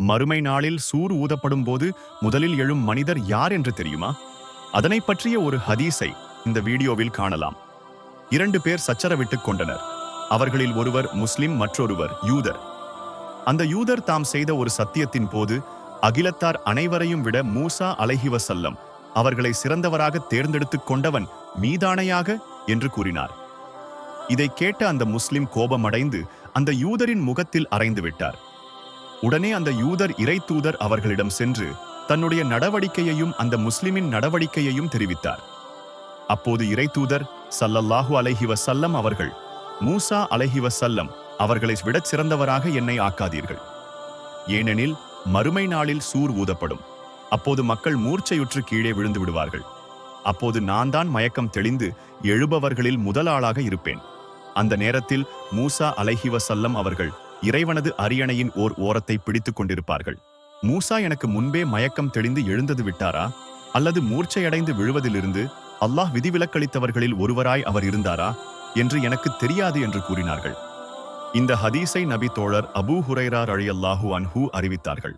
மறுமை நாளில் சூர் ஊதப்படும் போது முதலில் எழும் மனிதர் யார் என்று தெரியுமா? அதனை பற்றிய ஒரு ஹதீஸை இந்த வீடியோவில் காணலாம். இரண்டு பேர் சச்சரவிட்டுக் கொண்டனர். அவர்களில் ஒருவர் முஸ்லிம் மற்றொருவர் யூதர். அந்த யூதர் தாம் செய்த ஒரு சத்தியத்தின் போது அகிலத்தார் அனைவரையும் விட மூசா அலைஹிவசல்லம் அவர்களை சிறந்தவராக தேர்ந்தெடுத்துக் கொண்டவன் மீதானையாக என்று கூறினார். இதை கேட்ட அந்த முஸ்லிம் கோபமடைந்து அந்த யூதரின் முகத்தில் அறைந்து விட்டார். உடனே அந்த யூதர் இறை தூதர் அவர்களிடம் சென்று தன்னுடைய நடவடிக்கையையும் அந்த முஸ்லிமின் நடவடிக்கையையும் தெரிவித்தார். அப்போது இறை தூதர் சல்லல்லாஹு அலைஹிவ சல்லம் அவர்கள் மூசா அலைஹிவ சல்லம் அவர்களை விடச் சிறந்தவராக என்னை ஆக்காதீர்கள். ஏனெனில் மறுமை நாளில் சூர் ஊதப்படும். அப்போது மக்கள் மூர்ச்சையுற்று கீழே விழுந்து விடுவார்கள். அப்போது நான் தான் மயக்கம் தெளிந்து எழுபவர்களில் முதல் ஆளாக இருப்பேன். அந்த நேரத்தில் மூசா அலைஹிவ சல்லம் அவர்கள் இறைவனது அரியணையின் ஓர் ஓரத்தை பிடித்துக் கொண்டிருப்பார்கள். மூசா எனக்கு முன்பே மயக்கம் தெளிந்து எழுந்தது விட்டாரா? அல்லது மூர்ச்சையடைந்து விழுவதிலிருந்து அல்லாஹ் விதிவிலக்களித்தவர்களில் ஒருவராய் அவர் இருந்தாரா? என்று எனக்கு தெரியாது என்று கூறினார்கள். இந்த ஹதீஸை நபி தோழர் அபூ ஹுரைரா அழியல்லாஹு அன்ஹூ அறிவித்தார்கள்.